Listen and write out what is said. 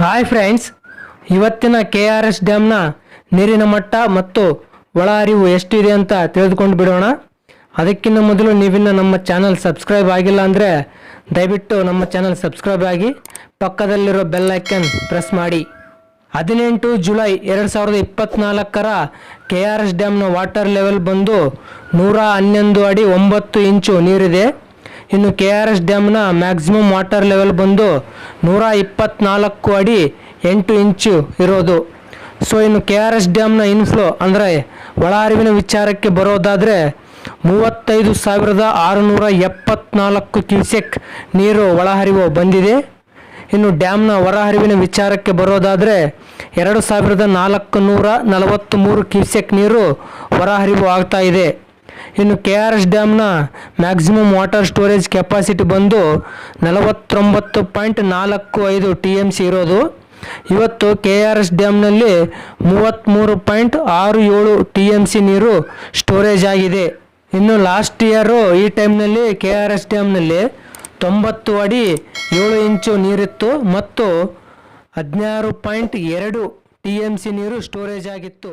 Hi friends ಇವತ್ತಿನ K R S ಡ್ಯಾಮ್ನ ನೀರಿನ ಮಟ್ಟ ಮತ್ತು ಒಳ ಎಷ್ಟು ಎಷ್ಟಿದೆ ಅಂತ ತಿಳಿದುಕೊಂಡು ಬಿಡೋಣ. ಅದಕ್ಕಿಂತ ಮೊದಲು ನೀವಿನ್ನು ನಮ್ಮ ಚಾನಲ್ ಸಬ್ಸ್ಕ್ರೈಬ್ ಆಗಿಲ್ಲ ಅಂದರೆ ದಯವಿಟ್ಟು ನಮ್ಮ ಚಾನಲ್ ಸಬ್ಸ್ಕ್ರೈಬ್ ಆಗಿ ಪಕ್ಕದಲ್ಲಿರೋ ಬೆಲ್ ಐಕನ್ ಪ್ರೆಸ್ ಮಾಡಿ. ಹದಿನೆಂಟು ಜುಲೈ ಎರಡು ಸಾವಿರದ ಇಪ್ಪತ್ನಾಲ್ಕರ ಕೆ ಆರ್ ಎಸ್ ಡ್ಯಾಮ್ನ ವಾಟರ್ ಲೆವೆಲ್ ಬಂದು ನೂರ ಹನ್ನೊಂದು ಅಡಿ ಒಂಬತ್ತು ಇಂಚು ನೀರಿದೆ. ಇನ್ನು ಕೆ ಆರ್ ಎಸ್ ಡ್ಯಾಮ್ನ ಮ್ಯಾಕ್ಸಿಮಮ್ ವಾಟರ್ ಲೆವೆಲ್ ಬಂದು ನೂರ ಇಪ್ಪತ್ನಾಲ್ಕು ಅಡಿ ಎಂಟು ಇಂಚು ಇರೋದು. ಸೊ, ಇನ್ನು ಕೆ ಆರ್ ಎಸ್ ಡ್ಯಾಮ್ನ ಇನ್ಫ್ಲೋ ಅಂದರೆ ಒಳ ಹರಿವಿನ ವಿಚಾರಕ್ಕೆ ಬರೋದಾದರೆ ಮೂವತ್ತೈದು ಸಾವಿರದ ಆರುನೂರ ಎಪ್ಪತ್ನಾಲ್ಕು ಕ್ಯೂಸೆಕ್ ನೀರು ಒಳಹರಿವು ಬಂದಿದೆ. ಇನ್ನು ಡ್ಯಾಮ್ನ ಹೊರಹರಿವಿನ ವಿಚಾರಕ್ಕೆ ಬರೋದಾದರೆ ಎರಡು ಸಾವಿರದ ನಾಲ್ಕು ನೂರ ನಲವತ್ತು ಮೂರು ಕ್ಯೂಸೆಕ್ ನೀರು ಹೊರಹರಿವು ಆಗ್ತಾ ಇದೆ. ಇನ್ನು ಕೆ ಆರ್ ಎಸ್ ಡ್ಯಾಮ್ನ ಮ್ಯಾಕ್ಸಿಮಮ್ ವಾಟರ್ ಸ್ಟೋರೇಜ್ ಕೆಪಾಸಿಟಿ ಬಂದು ನಲವತ್ತೊಂಬತ್ತು ಪಾಯಿಂಟ್ ನಾಲ್ಕು ಐದು ಟಿ ಎಂ ಸಿ ಇರೋದು. ಇವತ್ತು ಕೆ ಆರ್ ಎಸ್ ಡ್ಯಾಮ್ನಲ್ಲಿ ಮೂವತ್ತ್ಮೂರು ಪಾಯಿಂಟ್ ಆರು ಏಳು ಟಿ ಎಂ ಸಿ ನೀರು ಸ್ಟೋರೇಜ್ ಆಗಿದೆ. ಇನ್ನು ಲಾಸ್ಟ್ ಇಯರು ಈ ಟೈಮ್ನಲ್ಲಿ ಕೆ ಆರ್ ಎಸ್ ಡ್ಯಾಮ್ನಲ್ಲಿ ತೊಂಬತ್ತು ಅಡಿ ಏಳು ಇಂಚು ನೀರಿತ್ತು ಮತ್ತು ಹದಿನಾರು ಪಾಯಿಂಟ್ ಎರಡು ಟಿ ಎಂ ಸಿ ನೀರು ಸ್ಟೋರೇಜ್ ಆಗಿತ್ತು.